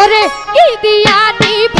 ওরে কি দিয়া দিব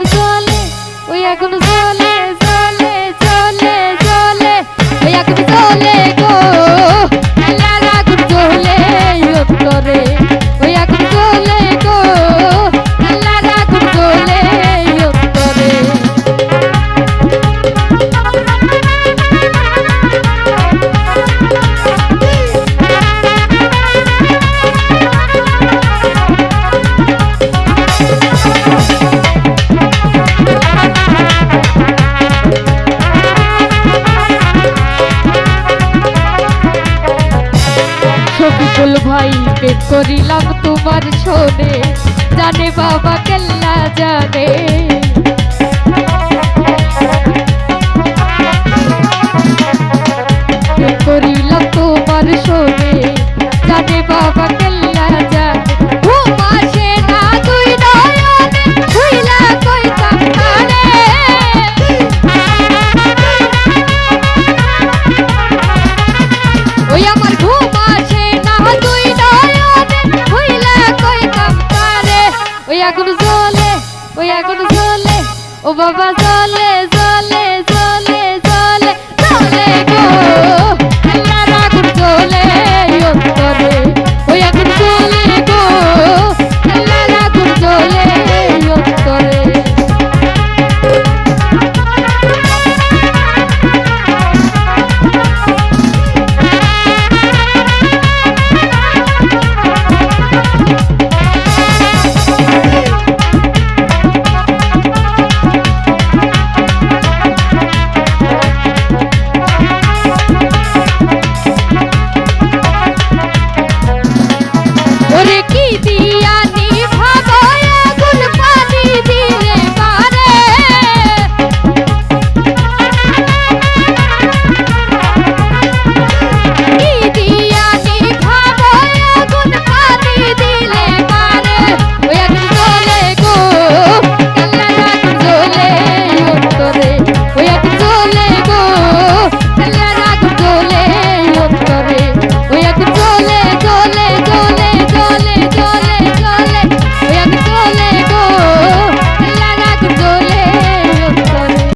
আগুন জ্বলে ওই আগুন জ্বলে জ্বলে জ্বলে জ্বলে ওই আগুন জ্বলে গো। শফিকুল ভাই প্রেম করিলাম তোমার শোনে। জানে বাবা কেল্লা জানে। করিলাম তোমার শোনে। জানে বাবা জলে জলে জলে জলে জলে গো baby.